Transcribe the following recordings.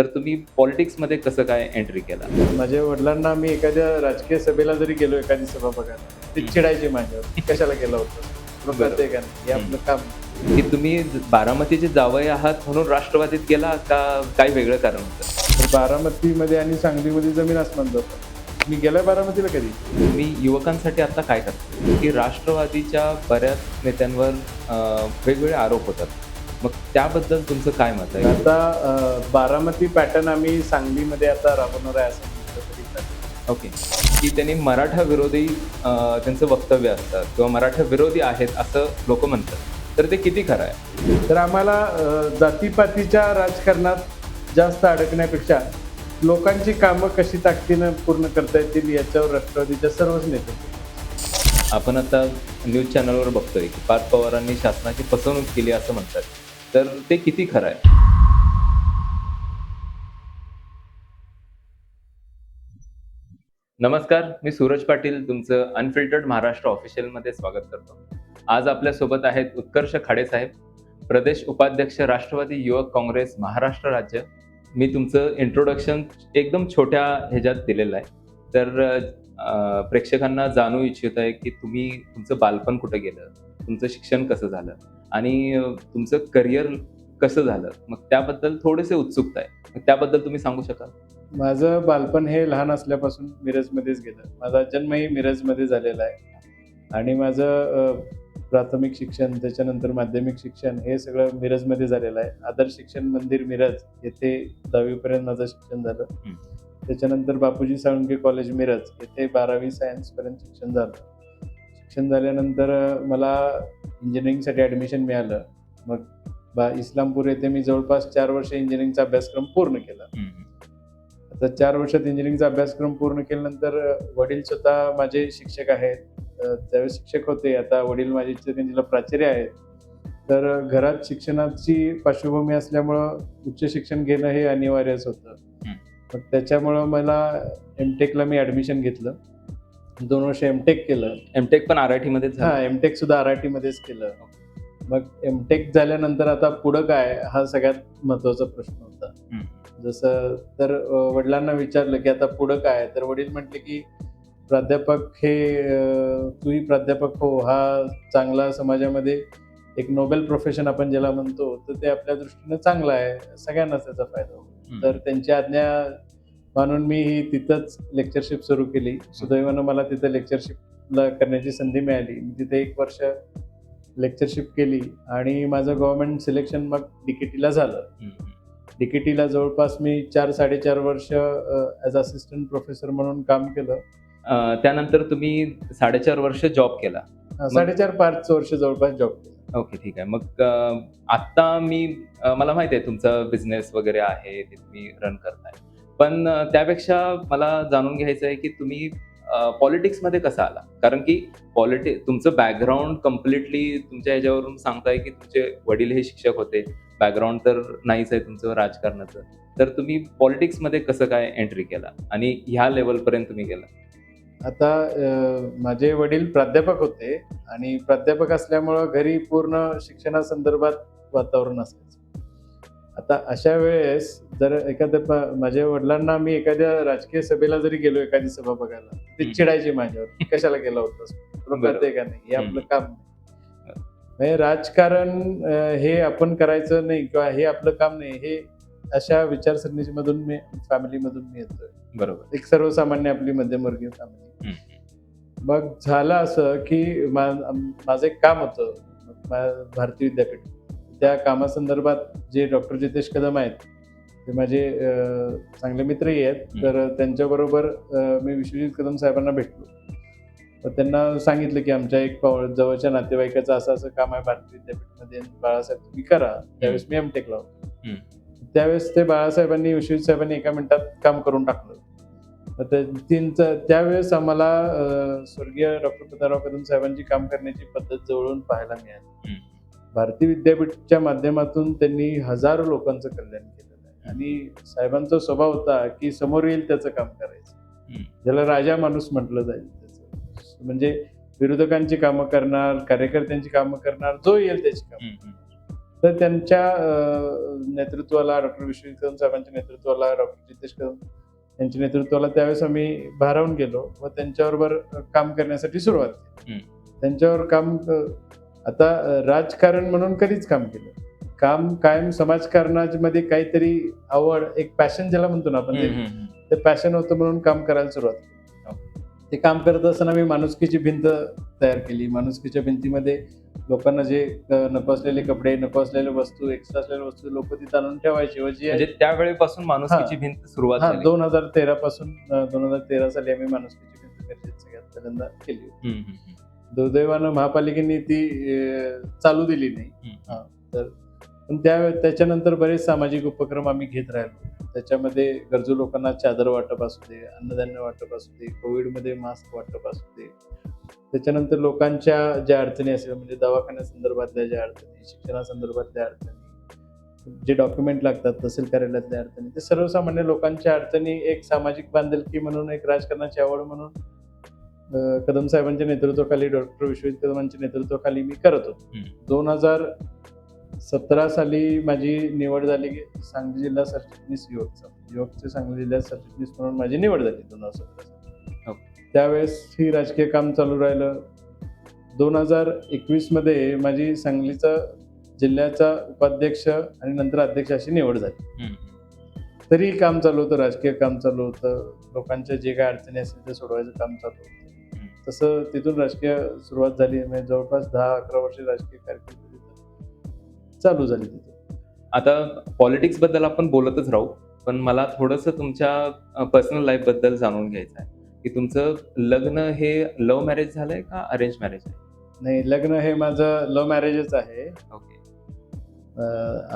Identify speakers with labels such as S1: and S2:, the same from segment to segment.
S1: तर तुम्ही पॉलिटिक्समध्ये कसं काय एंट्री केला?
S2: माझ्या वडिलांना मी एखाद्या राजकीय सभेला जरी गेलो एखादी सभा बघायला ते चिडायचे माझ्यावर. कशाला गेला होता? हे आपलं काम.
S1: की तुम्ही बारामतीचे जावई आहात म्हणून राष्ट्रवादीत गेला का काही वेगळं कारण होतं?
S2: तर बारामतीमध्ये आणि सांगलीमध्ये जमीन आसमान जातं मी गेलाय बारामतीला कधी?
S1: तुम्ही युवकांसाठी आता काय करता? की राष्ट्रवादीच्या बऱ्याच नेत्यांवर अं, वेगवेगळे आरोप होतात. मग त्याबद्दल तुमचं काय मत आहे?
S2: आता बारामती पॅटर्न आम्ही सांगलीमध्ये आता राबवणार आहे असं.
S1: ओके. की त्यांनी मराठा विरोधी त्यांचं वक्तव्य असतं किंवा मराठा विरोधी आहेत असं लोक म्हणतात. तर ते किती खरं आहे?
S2: तर आम्हाला जातीपातीच्या राजकारणात जास्त अडकण्यापेक्षा लोकांची कामं कशी ताकदीनं पूर्ण करता येतील याच्यावर राष्ट्रवादीच्या सर्वच नेते.
S1: आपण आता न्यूज चॅनलवर बघतोय की पार्थ पवारांनी शासनाची फसवणूक केली असं म्हणतात. तर ते किती खरं आहे? नमस्कार मी सूरज पाटील तुमचं अनफिल्टर्ड महाराष्ट्र ऑफिशियलमध्ये स्वागत करतो. आज आपल्यासोबत आहेत उत्कर्ष खाडे साहेब प्रदेश उपाध्यक्ष राष्ट्रवादी युवक काँग्रेस महाराष्ट्र राज्य. मी तुमचं इंट्रोडक्शन एकदम छोट्या ह्याच्यात दिलेलं आहे. तर प्रेक्षकांना जाणू इच्छित आहे की तुम्ही तुमचं बालपण कुठं गेलं? तुमचं शिक्षण कसं झालं? आणि तुमचं करिअर कसं झालं? मग त्याबद्दल थोडेसे उत्सुकता आहे. मग त्याबद्दल तुम्ही सांगू शकाल?
S2: माझं बालपण हे लहान असल्यापासून मिरजमध्येच गेलं. माझा जन्मही मिरजमध्ये झालेला आहे. आणि माझं प्राथमिक शिक्षण त्याच्यानंतर माध्यमिक शिक्षण हे सगळं मिरजमध्ये झालेलं आहे. आदर्श शिक्षण मंदिर मिरज येथे दहावीपर्यंत माझं शिक्षण झालं. त्याच्यानंतर बापूजी साळुंके कॉलेज मिरज येथे बारावी सायन्सपर्यंत शिक्षण झालं. शिक्षण झाल्यानंतर मला इंजिनिअरिंगसाठी ॲडमिशन मिळालं. मग बा इस्लामपूर येथे मी जवळपास चार वर्ष इंजिनिअरिंगचा अभ्यासक्रम पूर्ण केला. आता चार वर्षात इंजिनिअरिंगचा अभ्यासक्रम पूर्ण केल्यानंतर वडील स्वतः माझे शिक्षक आहेत. त्यावेळेस शिक्षक होते. आता वडील माझे इचलकरंजीला प्राचार्य आहेत. तर घरात शिक्षणाची पार्श्वभूमी असल्यामुळं उच्च शिक्षण घेणं हे अनिवार्यच होतं. मग त्याच्यामुळं मला एम टेकला मी ॲडमिशन घेतलं. दोन वर्ष एम टेक केलं.
S1: एमटेक पण आर आय टी मध्ये
S2: हा एम टेक सुद्धा आर आय टी मध्येच केलं. मग एम टेक झाल्यानंतर आता पुढं काय हा सगळ्यात महत्त्वाचा प्रश्न होता. जसं तर वडिलांना विचारलं की आता पुढं काय तर वडील म्हटले की प्राध्यापक हे तूही प्राध्यापक हो हा चांगला समाजामध्ये एक नोबेल प्रोफेशन आपण ज्याला म्हणतो तर ते आपल्या दृष्टीनं चांगलं आहे सगळ्यांनाच त्याचा फायदा होतो तर त्यांची आज्ञा मानून मी तिथंच लेक्चरशिप सुरू केली. सुदैवानं मला तिथं लेक्चरशिपला करण्याची संधी मिळाली. मी तिथे एक वर्ष लेक्चरशिप केली आणि माझं गव्हर्नमेंट सिलेक्शन मग डीकेटीला झालं. डीकेटीला जवळपास मी चार साडेचार वर्ष ॲज असिस्टंट प्रोफेसर म्हणून काम केलं.
S1: त्यानंतर तुम्ही साडेचार वर्ष जॉब केला.
S2: साडेचार पाच वर्ष जवळपास जॉब केला.
S1: ओके ठीक आहे. मग आत्ता मी मला माहिती आहे तुमचा बिझनेस वगैरे आहे ते तुम्ही रन करताय. पण त्यापेक्षा मला जाणून घ्यायचं आहे की तुम्ही पॉलिटिक्समध्ये कसा आला? कारण की पॉलिटिक तुमचं बॅकग्राऊंड कम्प्लिटली तुमच्या ह्याच्यावरून सांगताय की तुमचे वडील हे शिक्षक होते. बॅकग्राऊंड तर नाहीच आहे तुमचं राजकारणाचं. तर तुम्ही पॉलिटिक्समध्ये कसं काय एंट्री केला? आणि ह्या लेवलपर्यंत तुम्ही गेला?
S2: आता माझे वडील प्राध्यापक होते आणि प्राध्यापक असल्यामुळं घरी पूर्ण शिक्षणासंदर्भात वातावरण असायचं. आता अशा वेळेस जर एखाद्या माझ्या वडिलांना मी एखाद्या राजकीय सभेला जरी गेलो एखादी सभा बघायला ते. चिडायचे माझ्यावर कशाला गेला
S1: बरोबर.
S2: कळतंय का नाही हे आपलं. काम नाही म्हणजे राजकारण हे आपण करायचं नाही किंवा हे आपलं काम नाही हे अशा विचारसरणीमधून मी फॅमिलीमधून मी येतोय
S1: बरोबर
S2: एक सर्वसामान्य आपली मध्यमवर्गीय फॅमिली. मग झालं असं की माझं एक काम होतं मा- भारती विद्यापीठ त्या कामासंदर्भात जे डॉक्टर जितेश कदम आहेत ते माझे चांगले मित्रही आहेत. तर त्यांच्याबरोबर मी विश्वजित कदम साहेबांना भेटलो. तर त्यांना सांगितलं की आमच्या एक पाव- जवळच्या नातेवाईकाचं असं असं काम आहे भारती विद्यापीठमध्ये. बाळासाहेब तुम्ही करा. त्यावेळेस मी एम टेक लावतो
S1: हं.
S2: त्यावेळेस ते बाळासाहेबांनी विश्वजित साहेबांनी एका मिनिटात काम करून टाकलं. तीनचं त्यावेळेस आम्हाला स्वर्गीय डॉक्टर पताराव कदम साहेबांची काम करण्याची पद्धत जवळून पाहायला मिळाली. भारती विद्यापीठच्या माध्यमातून त्यांनी हजारो लोकांचं कल्याण केलेलं आहे. आणि साहेबांचा स्वभाव होता की समोर येईल त्याचं काम करायचं. ज्याला राजा माणूस म्हटलं जाईल त्याचं. म्हणजे विरोधकांची कामं करणार कार्यकर्त्यांची कामं करणार जो येईल त्याची कामं. तर त्यांच्या नेतृत्वाला डॉक्टर विश्वजित कदम साहेबांच्या नेतृत्वाला डॉक्टर जितेश कदम यांच्या नेतृत्वाला त्यावेळेस आम्ही भारावून गेलो व त्यांच्याबरोबर काम करण्यासाठी सुरुवात केली. त्यांच्यावर काम आता राजकारण म्हणून कधीच काम केलं. काम कायम समाजकारणामध्ये काहीतरी आवड एक पॅशन ज्याला म्हणतो ना आपण ते पॅशन होतं म्हणून काम करायला सुरुवात केली. ते काम करत असताना मी माणुसकीची भिंत तयार केली. माणुसकीच्या भिंतीमध्ये लोकांना जे नको असलेले कपडे नको वस्तू एक्स्ट्रा असलेल्या वस्तू लोक तिथे आणून ठेवायचे.
S1: म्हणजे त्यावेळेपासून माणुसकीची भिंत सुरुवात
S2: हा दोन हजार तेरा पासून दोन हजार तेरा साली आम्ही माणुसकीची भिंत सगळ्यात पहिल्यांदा केली दुर्दैवानं महापालिकेने ती चालू दिली नाही. तर पण त्या त्याच्यानंतर बरेच सामाजिक उपक्रम आम्ही घेत राहिलो. त्याच्यामध्ये गरजू लोकांना चादर वाटप असू दे अन्नधान्य वाटप असू दे कोविडमध्ये मास्क वाटप असू दे. त्याच्यानंतर लोकांच्या ज्या अडचणी असेल म्हणजे दवाखान्यासंदर्भातल्या ज्या अडचणी शिक्षणासंदर्भातल्या अडचणी जे डॉक्युमेंट लागतात तहसील कार्यालयातल्या अडचणी ते सर्वसामान्य लोकांच्या अडचणी एक सामाजिक बांधिलकी म्हणून एक राजकारणाची आवड म्हणून कदम साहेबांच्या नेतृत्वाखाली डॉक्टर विश्वजित कदमांच्या नेतृत्वाखाली मी करत होतो. दोन हजार सतरा साली माझी निवड झाली की सांगली जिल्हा सरचिटणीस युवकचा. युवकचे सांगली जिल्ह्यात सरचिटणीस म्हणून माझी निवड झाली दोन हजार सतरा साली. त्यावेळेस ही राजकीय काम चालू राहिलं. दोन हजार एकवीसमध्ये माझी सांगलीचा जिल्ह्याचा उपाध्यक्ष आणि नंतर अध्यक्ष अशी निवड झाली. तरी काम चालू होतं राजकीय काम चालू होतं. लोकांच्या जे काय अडचणी असतील ते सोडवायचं काम चालू होतं. तसं तिथून राजकीय सुरुवात झाली म्हणजे जवळपास दहा अकरा वर्ष राजकीय कारकीर्द चालू झाली तिथं.
S1: आता पॉलिटिक्सबद्दल आपण बोलतच राहू पण मला थोडस तुमच्या पर्सनल लाईफबद्दल जाणून घ्यायचं आहे. की तुमचं लग्न हे लव्ह मॅरेज झालंय का अरेंज मॅरेज आहे?
S2: नाही लग्न हे माझं लव्ह मॅरेजच आहे.
S1: ओके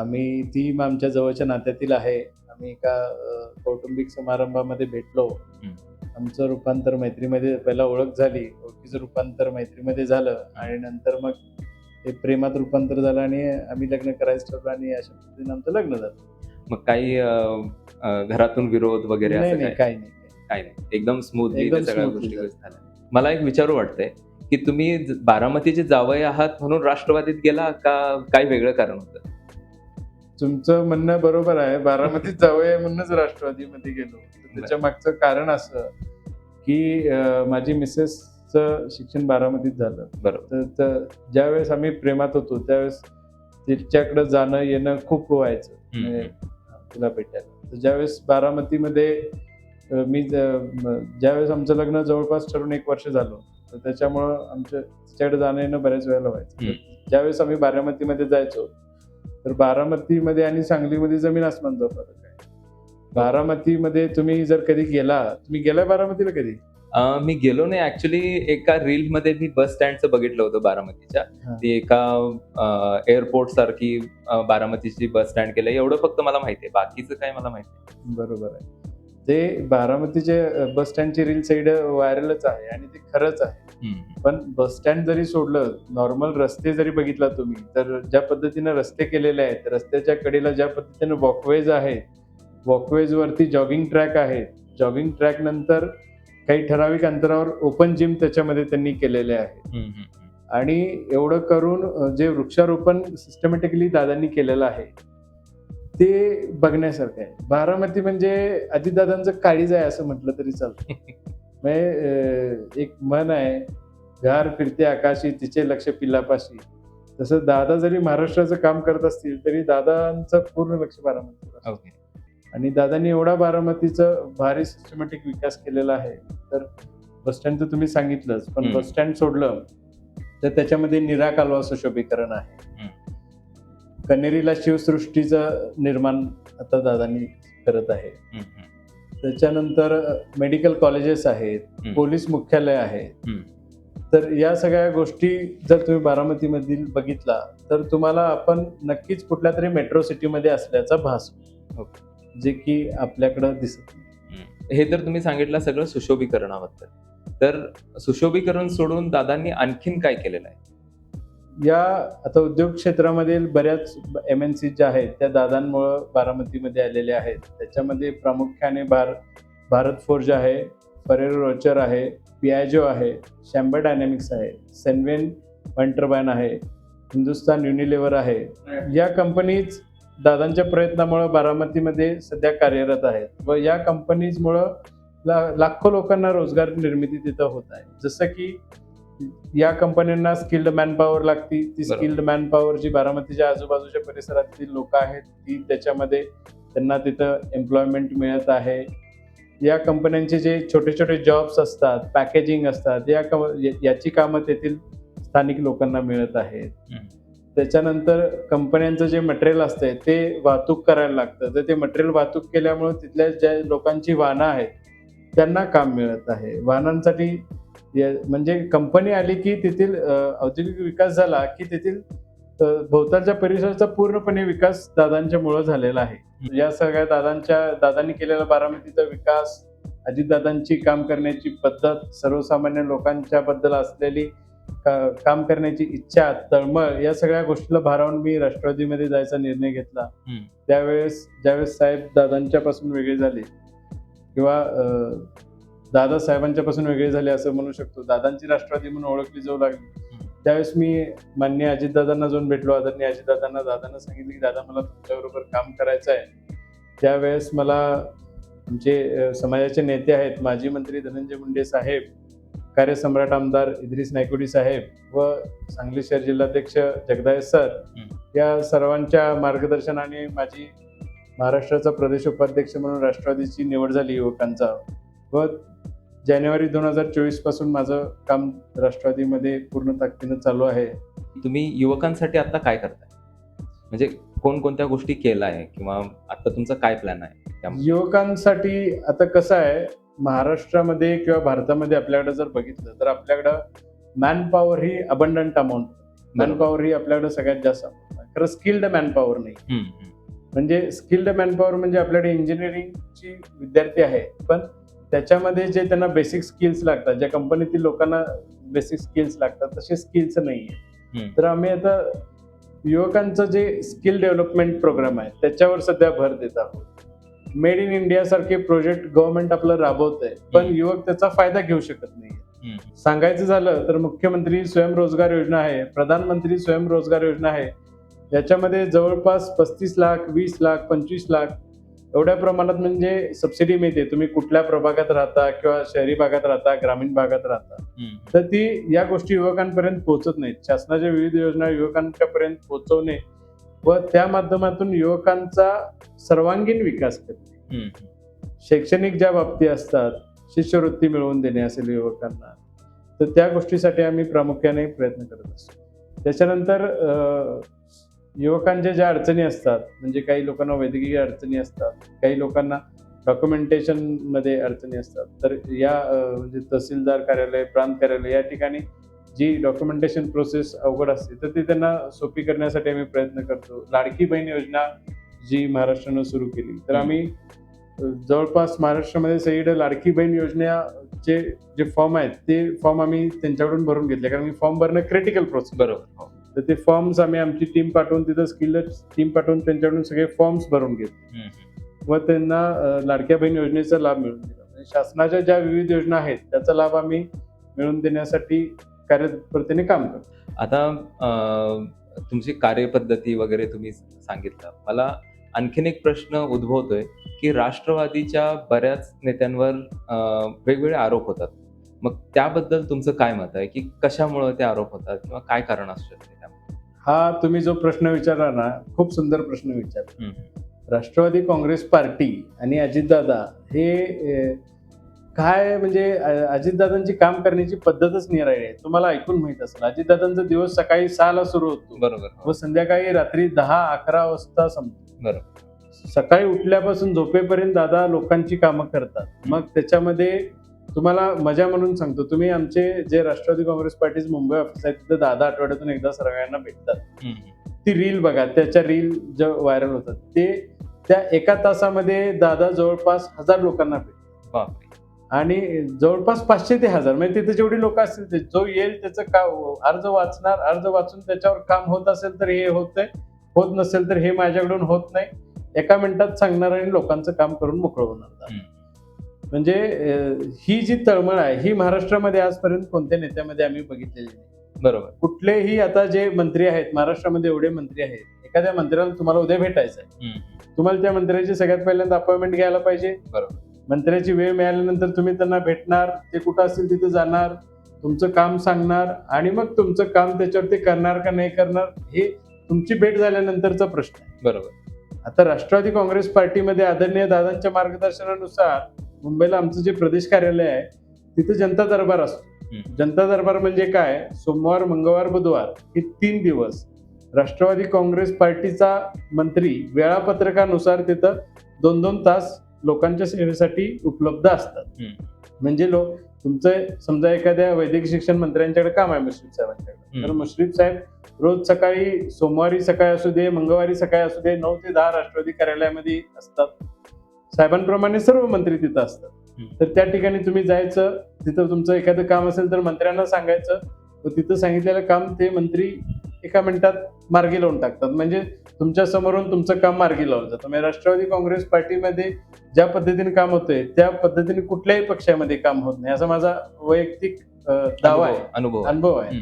S2: आम्ही ती आमच्या जवळच्या नात्यातील आहे. आम्ही एका कौटुंबिक समारंभामध्ये भेटलो. आमचं रूपांतर मैत्रीमध्ये पहिला ओळख झाली ओळखीचं रूपांतर मैत्रीमध्ये झालं आणि नंतर मग ते प्रेमात रूपांतर झालं आणि आम्ही लग्न करायचं ठरलं आणि अशा पद्धतीने आमचं लग्न झालं.
S1: मग काही घरातून विरोध वगैरे असं
S2: नाही काही? नाही
S1: काही नाही. एकदम
S2: एकदम
S1: सगळ्या गोष्टी. झाल्या. मला एक विचारू वाटतंय की तुम्ही बारामतीचे जावई आहात म्हणून राष्ट्रवादीत गेला का काही वेगळं कारण होतं?
S2: तुमचं म्हणणं बरोबर आहे. बारामतीत जावं म्हणूनच राष्ट्रवादीमध्ये गेलो. त्याच्या मागचं कारण असं की माझी मिसेसचं शिक्षण बारामतीत झालं.
S1: बरोबर.
S2: तर ज्यावेळेस आम्ही प्रेमात होतो त्यावेळेस तिच्याकडे जाणं येणं खूप व्हायचं. म्हणजे तिला भेटायला. तर ज्यावेळेस बारामतीमध्ये मी ज्यावेळेस आमचं लग्न जवळपास ठरून एक वर्ष झालं तर त्याच्यामुळं आमचं तिच्याकडे जाणं येणं बऱ्याच वेळेला व्हायचं. ज्यावेळेस आम्ही बारामतीमध्ये जायचो तर बारामतीमध्ये आणि सांगलीमध्ये जमीन आसमानचा फरक आहे. बारामतीमध्ये तुम्ही जर कधी गेला तुम्ही गेलाय बारामतीला कधी?
S1: अं, मी गेलो नाही. ऍक्च्युली एका रील मध्ये मी बस स्टँडचं बघितलं होतं बारामतीच्या.
S2: हा.
S1: ती एका एअरपोर्ट सारखी अं, बारामतीची बस स्टँड केलं एवढं फक्त मला माहिती आहे. बाकीचं काय मला माहिती.
S2: बरोबर आहे. ते बारामतीचे बस स्टँडची रील साईड व्हायरलच आहे आणि ते खरंच आहे. पण बस स्टँड जरी सोडलं नॉर्मल रस्ते जरी बघितला तुम्ही तर ज्या पद्धतीने रस्ते केलेले आहेत रस्त्याच्या कडेला ज्या पद्धतीने वॉकवेज आहेत वॉकवेज वरती जॉगिंग ट्रॅक आहेत जॉगिंग ट्रॅक नंतर काही ठराविक अंतरावर ओपन जिम त्याच्यामध्ये त्यांनी केलेले आहे. आणि एवढं करून जे वृक्षारोपण सिस्टमॅटिकली दादांनी केलेलं आहे ते बघण्यासारखं आहे. बारामती म्हणजे अजितदादांचं काळीज आहे असं म्हटलं तरी चालतं. म्हणजे एक मन आहे घार फिरते आकाशी तिचे लक्ष पिल्लापाशी तसं दादा जरी महाराष्ट्राचं काम करत असतील तरी दादांचं पूर्ण लक्ष बारामतीवर.
S1: ओके.
S2: आणि दादांनी एवढा बारामतीचं भारी सिस्टमॅटिक विकास केलेला आहे तर बस स्टँडचं तुम्ही सांगितलंच. पण
S1: हम्म.
S2: बस स्टँड सोडलं तर त्याच्यामध्ये निरा कालवा सुशोभीकरण आहे. कनेरीला शिवसृष्टीचं निर्माण आता दादांनी करत आहे त्याच्यानंतर मेडिकल कॉलेजेस आहेत. पोलीस मुख्यालय आहे. तर या सगळ्या गोष्टी जर तुम्ही बारामतीमधील बघितला तर तुम्हाला आपण नक्कीच कुठल्या तरी मेट्रो सिटीमध्ये असल्याचा भास. जे की आपल्याकडं दिसत नाही.
S1: हे तर तुम्ही सांगितलं सगळं सुशोभीकरणाबद्दल तर सुशोभीकरण सोडून दादांनी आणखीन काय केलेलं आहे
S2: या आता उद्योग क्षेत्रामधील बऱ्याच एम एन सी ज्या आहेत त्या दादांमुळं बारामतीमध्ये आलेल्या आहेत. त्याच्यामध्ये प्रामुख्याने भार भारत फोर्ज आहे फरेरो रोचर आहे पियाजो आहे शॅम्बर डायनॅमिक्स आहे सेनवेन वंटरबॅन आहे हिंदुस्तान युनिलेवर आहे. या कंपनीज दादांच्या प्रयत्नामुळं बारामतीमध्ये सध्या कार्यरत आहेत. व या कंपनीजमुळं ला लाखो लोकांना रोजगार निर्मिती तिथं होत आहे. जसं की या कंपन्यांना स्किल्ड मॅनपॉवर लागती. ती. स्किल्ड मॅनपॉवर जी बारामतीच्या आजूबाजूच्या परिसरातील लोक आहेत ती त्याच्यामध्ये त्यांना तिथं एम्प्लॉयमेंट मिळत आहे. या कंपन्यांचे जे छोटे छोटे जॉब्स असतात पॅकेजिंग असतात या कम याची कामं तेथील स्थानिक लोकांना मिळत आहेत. त्याच्यानंतर कंपन्यांचं जे मटेरियल असतंय ते वाहतूक करायला लागतं. तर ते मटेरियल वाहतूक केल्यामुळे तिथल्या ज्या लोकांची वाहनं आहेत त्यांना काम मिळत आहे. वाहनांसाठी म्हणजे कंपनी आली की तेथील औद्योगिक विकास झाला की तेथील भोवतालच्या परिसराचा पूर्णपणे विकास दादांच्या मुळे झालेला आहे. या सगळ्या दादांच्या दादांनी केलेला बारामतीचा विकास अजितदादांची काम करण्याची पद्धत सर्वसामान्य लोकांच्या बद्दल असलेली का- काम करण्याची इच्छा तळमळ या सगळ्या गोष्टीला भारावून मी राष्ट्रवादीमध्ये जायचा निर्णय घेतला. त्यावेळेस ज्यावेळेस साहेब दादांच्या पासून वेगळे झाले किंवा दादा साहेबांच्या पासून वेगळे झाले असं म्हणू शकतो. दादांची राष्ट्रवादी म्हणून ओळखली जाऊ लागली. त्यावेळेस मी मान्य अजितदादांना जाऊन भेटलो. आदरणीय अजितदादांना दादांना सांगितलं की दादा मला तुमच्याबरोबर काम करायचं आहे. त्यावेळेस मला आमचे समाजाचे नेते आहेत माजी मंत्री धनंजय मुंडे साहेब कार्यसम्राट आमदार इद्रिस नायकुडी साहेब व सांगली शहर जिल्हाध्यक्ष जगदायस सर या सर्वांच्या मार्गदर्शनाने माझी महाराष्ट्राचा प्रदेश उपाध्यक्ष म्हणून राष्ट्रवादीची निवड झाली युवकांचा. व जानेवारी दोन हजार चोवीसपासून माझं काम राष्ट्रवादीमध्ये पूर्ण ताकदीनं चालू आहे
S1: तुम्ही युवकांसाठी आता काय करताय म्हणजे कोणकोणत्या गोष्टी केल्या आहे किंवा आता तुमचा काय प्लॅन आहे?
S2: युवकांसाठी आता कसं आहे महाराष्ट्रामध्ये किंवा भारतामध्ये आपल्याकडे जर बघितलं तर आपल्याकडं मॅन पॉवर ही अबंडंट अमाऊंट मॅन पॉवर ही आपल्याकडे सगळ्यात जास्त. खरं स्किल्ड मॅन पॉवर नाही. म्हणजे स्किल्ड मॅनपॉवर म्हणजे आपल्याकडे इंजिनिअरिंगची विद्यार्थी आहे पण त्याच्यामध्ये जे त्यांना बेसिक स्किल्स लागतात ज्या कंपनीतील लोकांना बेसिक स्किल्स लागतात तसे स्किल्स नाही
S1: हम्म.
S2: तर आम्ही आता युवकांचं जे स्किल डेव्हलपमेंट प्रोग्राम आहे त्याच्यावर सध्या भर देत आहोत मेड इन इंडिया सारखे प्रोजेक्ट गव्हर्नमेंट आपलं राबवत आहे पण. युवक त्याचा फायदा घेऊ शकत नाही. सांगायचं झालं तर मुख्यमंत्री स्वयंरोजगार योजना आहे प्रधानमंत्री स्वयंरोजगार योजना आहे याच्यामध्ये जवळपास पस्तीस लाख वीस लाख पंचवीस लाख एवढ्या प्रमाणात म्हणजे सबसिडी मिळते तुम्ही कुठल्या प्रभागात राहता किंवा शहरी भागात राहता ग्रामीण भागात राहता. तर ती या गोष्टी युवकांपर्यंत पोहोचत नाहीत शासनाच्या विविध योजना युवकांच्या पर्यंत पोहोचवणे व त्या माध्यमातून युवकांचा सर्वांगीण विकास करणे. शैक्षणिक ज्या बाबती असतात शिष्यवृत्ती मिळवून देणे असेल युवकांना तर त्या गोष्टीसाठी आम्ही प्रामुख्याने प्रयत्न करत असतो त्याच्यानंतर युवकांच्या ज्या अडचणी असतात म्हणजे काही लोकांना वैद्यकीय अडचणी असतात काही लोकांना डॉक्युमेंटेशनमध्ये अडचणी असतात तर या म्हणजे तहसीलदार कार्यालय प्रांत कार्यालय या ठिकाणी जी डॉक्युमेंटेशन प्रोसेस अवघड असते तर ती त्यांना सोपी करण्यासाठी आम्ही प्रयत्न करतो. लाडकी बहीण योजना जी महाराष्ट्रानं सुरू केली तर आम्ही जवळपास महाराष्ट्रामध्ये सगळीकडे लाडकी बहीण योजनेचे जे फॉर्म आहेत ते फॉर्म आम्ही त्यांच्याकडून भरून घेतले कारण मी फॉर्म भरणं क्रिटिकल प्रोसेस
S1: बरोबर हो.
S2: तर ते फॉर्म्स आम्ही आमची टीम पाठवून तिथं स्किल्ड टीम पाठवून त्यांच्याकडून सगळे फॉर्म्स भरून घेतले. व त्यांना लाडक्या बहीण योजनेचा लाभ मिळून दिला म्हणजे शासनाच्या ज्या विविध योजना आहेत त्याचा लाभ आम्ही मिळवून देण्यासाठी कार्यकर्त्याने काम करतो.
S1: आता तुमची कार्यपद्धती वगैरे तुम्ही सांगितलं. मला आणखीन एक प्रश्न उद्भवतोय की राष्ट्रवादीच्या बऱ्याच नेत्यांवर वेगवेगळे आरोप होतात. मग त्याबद्दल तुमचं काय मत आहे? की कशामुळे ते आरोप होतात? किंवा काय कारण असू शकते?
S2: हा तुम्ही जो प्रश्न विचारला ना खूप सुंदर प्रश्न विचारला.
S1: हम्म.
S2: राष्ट्रवादी काँग्रेस पार्टी आणि अजितदादा हे काय म्हणजे अजितदादांची काम करण्याची पद्धतच निराळी आहे. तुम्हाला ऐकून माहीत असेल अजितदादांचा दिवस सकाळी सहाला सुरू होतो.
S1: बरोबर हो.
S2: व संध्याकाळी रात्री दहा अकरा वाजता संपतो.
S1: बरोबर.
S2: सकाळी उठल्यापासून झोपेपर्यंत दादा लोकांची कामं करतात. मग त्याच्यामध्ये तुम्हाला मजा म्हणून सांगतो तुम्ही आमचे जे राष्ट्रवादी काँग्रेस पार्टीचे मुंबई ऑफिस आहे तिथं दादा आठवड्यातून एकदा सगळ्यांना भेटतात. ती रील बघा त्याच्या रील जे व्हायरल होतात ते त्या एका तासामध्ये दादा जवळपास हजार लोकांना भेटतात. आणि जवळपास पाचशे ते हजार म्हणजे तिथे जेवढी लोक असतील ते जो येईल त्याचं का अर्ज वाचणार अर्ज वाचून त्याच्यावर काम होत असेल तर हे होतंय होत नसेल तर हे माझ्याकडून होत नाही. एका मिनिटात सांगणार आणि लोकांचं काम करून मोकळं होणार. म्हणजे ही जी तळमळ आहे ही महाराष्ट्रामध्ये आजपर्यंत कोणत्या नेत्यामध्ये आम्ही बघितलेली नाही.
S1: बरोबर.
S2: कुठलेही आता जे मंत्री आहेत महाराष्ट्रामध्ये एवढे मंत्री आहेत एखाद्या मंत्र्याला तुम्हाला उद्या भेटायचं आहे. तुम्हाला त्या मंत्र्याची सगळ्यात पहिल्यांदा अपॉइंटमेंट घ्यायला पाहिजे.
S1: बरोबर.
S2: मंत्र्याची वेळ मिळाल्यानंतर तुम्ही त्यांना भेटणार ते कुठं असतील तिथे जाणार तुमचं काम सांगणार आणि मग तुमचं काम त्याच्यावरती करणार का नाही करणार हे तुमची भेट झाल्यानंतरचा प्रश्न आहे.
S1: बरोबर.
S2: आता राष्ट्रवादी काँग्रेस पार्टीमध्ये आदरणीय दादांच्या मार्गदर्शनानुसार मुंबईला आमचं जे प्रदेश कार्यालय आहे तिथे जनता दरबार असतो. जनता दरबार म्हणजे काय सोमवार मंगळवार बुधवार हे तीन दिवस राष्ट्रवादी काँग्रेस पार्टीचा मंत्री वेळापत्रकानुसार तिथं दोन दोन तास लोकांच्या सेवेसाठी उपलब्ध असतात. म्हणजे लोक तुमचं समजा एखाद्या वैद्यकीय शिक्षण मंत्र्यांच्याकडे काम आहे मुश्रीफ साहेबांच्याकडे तर. मुश्रीफ साहेब रोज सकाळी सोमवारी सकाळी असू दे मंगळवारी सकाळी असू दे नऊ ते दहा राष्ट्रवादी कार्यालयामध्ये असतात साहेबांप्रमाणे सर्व मंत्री तिथं असतात. तर त्या ठिकाणी तुम्ही जायचं तिथं तुमचं एखादं काम असेल तर मंत्र्यांना सांगायचं. व तिथं सांगितलेलं काम ते मंत्री एका मिनिटात मार्गी लावून टाकतात. म्हणजे तुमच्या समोरून तुमचं काम मार्गी लावलं जातं. म्हणजे राष्ट्रवादी काँग्रेस पार्टीमध्ये ज्या पद्धतीने काम होतंय त्या पद्धतीने कुठल्याही पक्षामध्ये काम होत नाही. असा माझा वैयक्तिक दावा आहे.
S1: अनुभव अनुभव.
S2: आहे.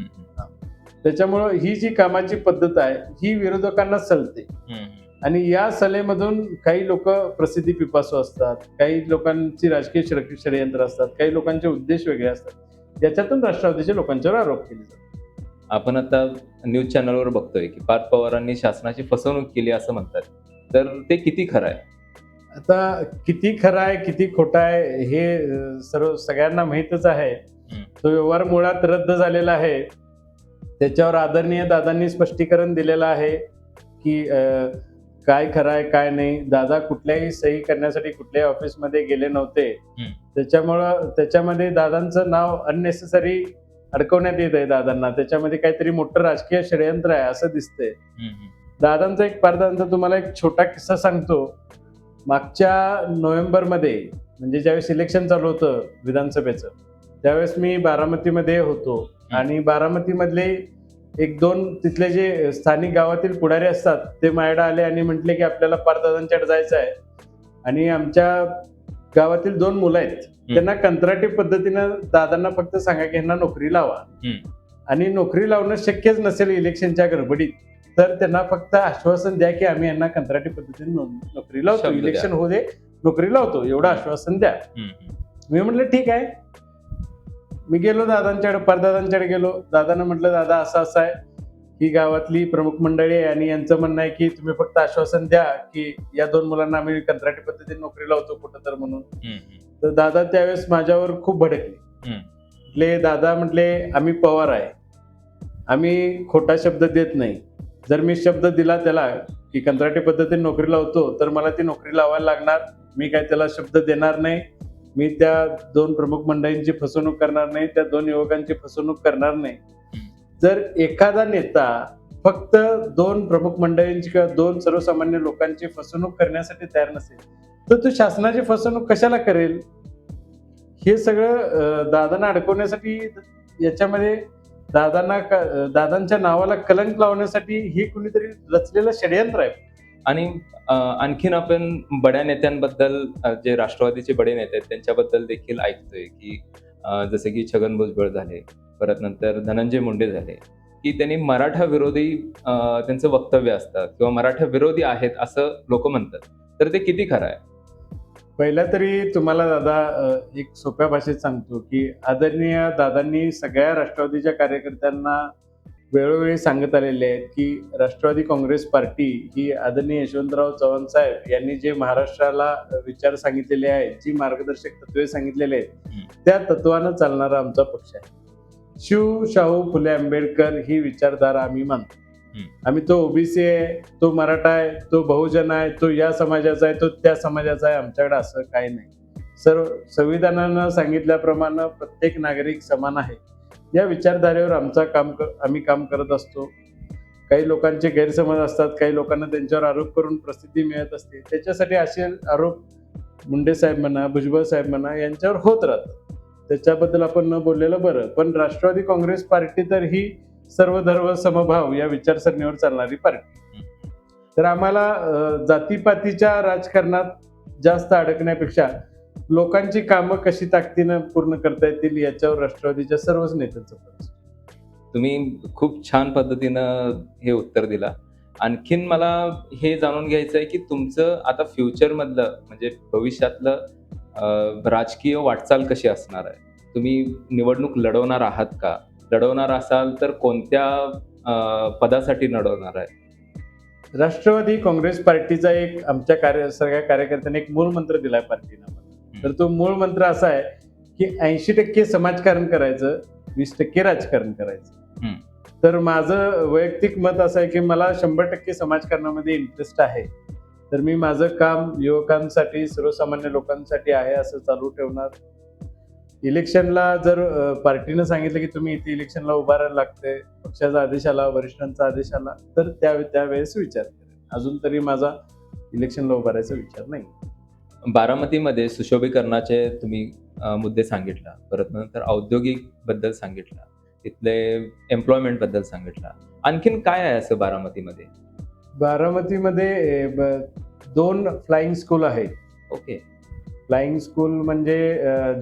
S2: त्याच्यामुळं ही जी कामाची पद्धत आहे ही विरोधकांना सलते.
S1: हम्म.
S2: आणि या सलेमधून काही लोक प्रसिद्धी पिपासू असतात काही लोकांची राजकीय षड- षडयंत्र असतात काही लोकांचे उद्देश वेगळे असतात. याच्यातून राष्ट्रवादीच्या लोकांच्यावर आरोप केले जातात.
S1: आपण आता न्यूज चॅनलवर बघतोय की पार्थ पवारांनी शासनाची फसवणूक केली असं म्हणतात. तर ते किती खरं आहे?
S2: आता किती खरं आहे किती खोटं आहे हे सर्व सगळ्यांना माहीतच आहे. तो व्यवहार मुळात रद्द झालेला आहे. त्याच्यावर आदरणीय दादांनी स्पष्टीकरण दिलेलं आहे की काय खरं आहे काय नाही. दादा कुठल्याही सही करण्यासाठी कुठल्याही ऑफिसमध्ये गेले नव्हते. त्याच्यामुळं त्याच्यामध्ये दादांचं नाव अननेसेसरी अडकवण्यात येत आहे दादांना. त्याच्यामध्ये काहीतरी मोठं राजकीय षडयंत्र आहे असं दिसतंय. दादांचा एक पारदांचा तुम्हाला एक छोटा किस्सा सांगतो. मागच्या नोव्हेंबरमध्ये म्हणजे ज्यावेळेस इलेक्शन चालू होतं विधानसभेचं त्यावेळेस मी बारामतीमध्ये होतो. आणि बारामतीमधले एक दोन तिथले जे स्थानिक गावातील पुढारी असतात ते माझ्याकडे आले आणि म्हटले की आपल्याला पारदादांच्याकडे जायचं आहे आणि आमच्या गावातील दोन मुलं आहेत त्यांना कंत्राटी पद्धतीनं दादांना फक्त सांगा की यांना नोकरी लावा. आणि नोकरी लावणं शक्यच नसेल इलेक्शनच्या गडबडीत तर त्यांना फक्त आश्वासन द्या की आम्ही यांना कंत्राटी पद्धतीने नोकरी लावतो. इलेक्शन होऊ दे नोकरी लावतो एवढं आश्वासन द्या. मी म्हटलं ठीक आहे मी गेलो दादांच्याकडे परदादांच्याकडे गेलो. दादानं म्हटलं दादा असं असं आहे. ही गावातली प्रमुख मंडळी आहे आणि यांचं म्हणणं आहे की तुम्ही फक्त आश्वासन द्या की या दोन मुलांना आम्ही कंत्राटी पद्धतीने नोकरी लावतो कुठं तर म्हणून. तर दादा त्यावेळेस माझ्यावर खूप भडकले. म्हटले दादा म्हटले आम्ही पवार आहे. आम्ही खोटा शब्द देत नाही. जर मी शब्द दिला त्याला की कंत्राटी पद्धतीने नोकरी लावतो तर मला ती नोकरी लावायला लागणार. मी काय त्याला शब्द देणार नाही. मी त्या दोन प्रमुख मंडळींची फसवणूक करणार नाही त्या दोन युवकांची फसवणूक करणार नाही. जर एखादा नेता फक्त दोन प्रमुख मंडळींची किंवा दोन सर्वसामान्य लोकांची फसवणूक करण्यासाठी तयार नसेल तर तो शासनाची फसवणूक कशाला करेल? हे सगळं दादांना अडकवण्यासाठी याच्यामध्ये दादांना दादांच्या नावाला कलंक लावण्यासाठी हे कुणीतरी रचलेलं षडयंत्र आहे.
S1: आणि आणखीन आपण बड्या नेत्यांबद्दल जे राष्ट्रवादीचे बडे नेते आहेत त्यांच्याबद्दल देखील ऐकतोय की जसे की छगन भुजबळ झाले परत नंतर धनंजय मुंडे झाले की त्यांनी मराठा विरोधी त्यांचं वक्तव्य असतं किंवा मराठा विरोधी आहेत असं लोक म्हणतात. तर ते किती खरं आहे?
S2: पहिला तरी तुम्हाला दादा एक सोप्या भाषेत सांगतो की आदरणीय दादांनी सगळ्या राष्ट्रवादीच्या कार्यकर्त्यांना वेळोवेळी सांगत आलेले आहेत की राष्ट्रवादी काँग्रेस पार्टी ही आदरणीय यशवंतराव चव्हाण साहेब यांनी जे महाराष्ट्राला विचार सांगितलेले आहेत जी मार्गदर्शक तत्वे सांगितलेले आहेत. त्या तत्वानं चालणारा आमचा पक्ष आहे शिव शाहू फुले आंबेडकर ही विचारधारा आम्ही मानतो. आम्ही तो ओबीसी आहे तो मराठा आहे तो बहुजन आहे तो या समाजाचा आहे तो त्या समाजाचा आहे आमच्याकडे असं काही नाही सर्व संविधानानं सांगितल्याप्रमाणे प्रत्येक नागरिक समान आहे या विचारधारेवर आमचा काम कर आम्ही काम करत असतो. काही लोकांचे गैरसमज असतात काही लोकांना त्यांच्यावर आरोप करून प्रसिद्धी मिळत असते. त्याच्यासाठी असे आरोप मुंडे साहेब म्हणा भुजबळ साहेब म्हणा यांच्यावर होत राहतात. त्याच्याबद्दल आपण न बोललेलं बरं पण राष्ट्रवादी काँग्रेस पार्टी तर ही सर्वधर्म समभाव या विचारसरणीवर चालणारी पार्टी. तर आम्हाला जातीपातीच्या राजकारणात जास्त अडकण्यापेक्षा लोकांची कामं कशी ताकदीनं पूर्ण करता येतील याच्यावर राष्ट्रवादीच्या सर्वच नेत्यांचं.
S1: तुम्ही खूप छान पद्धतीनं हे उत्तर दिला. आणखीन मला हे जाणून घ्यायचं आहे की तुमचं आता फ्युचरमधलं म्हणजे भविष्यातलं राजकीय वाटचाल कशी असणार आहे? तुम्ही निवडणूक लढवणार आहात का? लढवणार असाल तर कोणत्या पदासाठी लढवणार आहे?
S2: राष्ट्रवादी काँग्रेस पार्टीचा एक आमच्या कार्य सगळ्या कार्यकर्त्यांनी एक मूळ मंत्र दिलाय पार्टीनं. तर तो मूळ मंत्र असा आहे की ऐंशी टक्के समाजकारण करायचं वीस टक्के राजकारण करायचं. तर माझं वैयक्तिक मत असं आहे की मला शंभर टक्के समाजकारणामध्ये इंटरेस्ट आहे. तर मी माझं काम युवकांसाठी सर्वसामान्य लोकांसाठी आहे असं चालू ठेवणार. इलेक्शनला जर पार्टीनं सांगितलं की तुम्ही इथे इलेक्शनला उभा राहायला लागते पक्षाचा आदेश आला वरिष्ठांचा आदेश आला तर त्या त्यावेळेस विचार करेन. अजून तरी माझा इलेक्शनला उभा राहायचा विचार नाही.
S1: बारामतीमध्ये सुशोभीकरणाचे तुम्ही मुद्दे सांगितला. परत नंतर औद्योगिकबद्दल सांगितला. तिथले एम्प्लॉयमेंटबद्दल सांगितला. आणखीन काय आहे असं बारामतीमध्ये?
S2: बारामतीमध्ये दोन फ्लाइंग स्कूल आहेत.
S1: ओके.
S2: फ्लाइंग स्कूल म्हणजे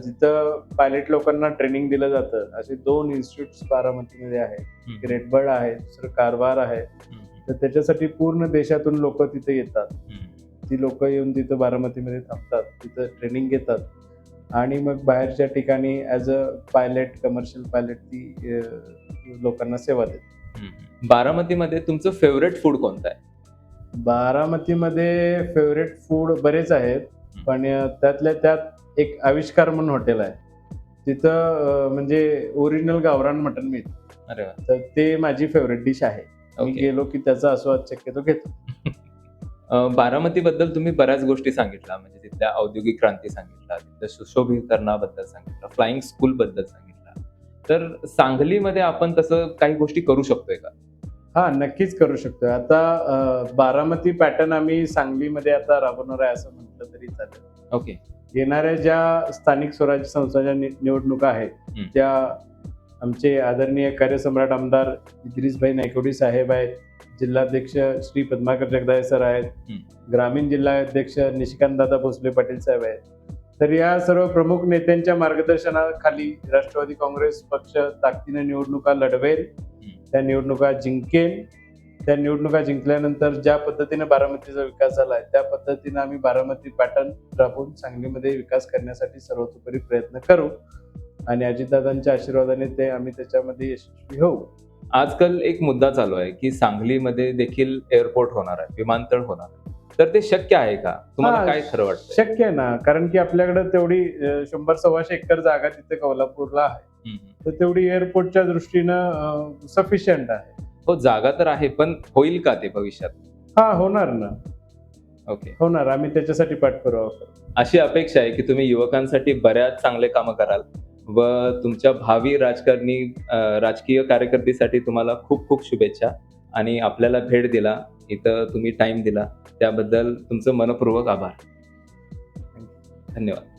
S2: जिथं पायलट लोकांना ट्रेनिंग दिलं जातं. असे दोन इन्स्टिट्यूट बारामतीमध्ये आहेत. रेडबर्ड आहे दुसरं कारवार आहे. तर त्याच्यासाठी पूर्ण देशातून लोक तिथे येतात. ती लोक येऊन तिथं बारामतीमध्ये थांबतात तिथं ट्रेनिंग घेतात. आणि मग बाहेरच्या ठिकाणी as a pilot commercial pilot ती लोकांना सेवा देतात.
S1: बारामतीमध्ये तुमचं फेवरेट फूड कोणतं आहे?
S2: बारामतीमध्ये फेवरेट फूड बरेच आहेत पण त्यातल्या त्यात एक आविष्कार म्हणून हॉटेल आहे. तिथं म्हणजे ओरिजिनल गावरान मटण मिळतं.
S1: अरे वा.
S2: तर ते माझी फेवरेट डिश आहे. मी गेलो की त्याचा आस्वाद शक्यतो घेतो.
S1: बारामतीबद्दल तुम्ही बऱ्याच गोष्टी सांगितल्या. म्हणजे तिथल्या औद्योगिक क्रांती सांगितला तिथल्या सुशोभीकरणाबद्दल सांगितलं फ्लाइंग स्कूल बद्दल सांगितलं. तर सांगलीमध्ये आपण तसं काही गोष्टी करू शकतोय का?
S2: हा नक्कीच करू शकतो आता बारामती पॅटर्न आम्ही सांगलीमध्ये आता राबवणार आहे असं म्हटलं तरी चालेल.
S1: ओके.
S2: येणाऱ्या ज्या स्थानिक स्वराज्य संस्थांच्या निवडणुका आहेत. त्या आमचे आदरणीय कार्यसम्राट आमदार इद्रिसभाई नायकोडी साहेब आहेत जिल्हाध्यक्ष श्री पद्माकर जगदाळे सर आहेत. ग्रामीण जिल्हाध्यक्ष निशिकांत दादा भोसले पाटील साहेब आहेत. तर या सर्व प्रमुख नेत्यांच्या मार्गदर्शनाखाली राष्ट्रवादी काँग्रेस पक्ष ताकदीने निवडणुका लढवेल. त्या निवडणुका जिंकेल. त्या निवडणुका जिंकल्यानंतर ज्या पद्धतीने बारामतीचा विकास झाला आहे त्या पद्धतीने आम्ही बारामती पॅटर्न राबवून सांगलीमध्ये विकास करण्यासाठी सर्वतोपरी प्रयत्न करू आणि अजितदादांच्या आशीर्वादाने ते आम्ही त्याच्यामध्ये यशस्वी होऊ.
S1: आजकाल एक मुद्दा चालू आहे की सांगलीमध्ये देखील एअरपोर्ट होणार आहे विमानतळ होणार आहे. तर ते शक्य आहे का? तुम्हाला
S2: हा,
S1: काय खरं वाटतं
S2: शक्य आहे ना कारण की आपल्याकडे तेवढी अं, शंभर सव्वाशे एकर जागा तिथे कोल्हापूरला आहे. तर तेवढी एअरपोर्टच्या दृष्टीनं सफिशियंट आहे.
S1: हो जागा तर आहे पण होईल का ते भविष्यात?
S2: हा होणार ना.
S1: ओके.
S2: होणार आम्ही त्याच्यासाठी पाठपुरावा करू
S1: अशी अपेक्षा आहे की तुम्ही युवकांसाठी बऱ्याच चांगले कामं कराल. व तुमच्या भावी राजकारणी राजकीय कार्यकर्तीसाठी तुम्हाला खूप खूप शुभेच्छा आणि आपल्याला भेट दिला इथं तुम्ही टाइम दिला. त्याबद्दल तुमचं मनपूर्वक आभार. धन्यवाद.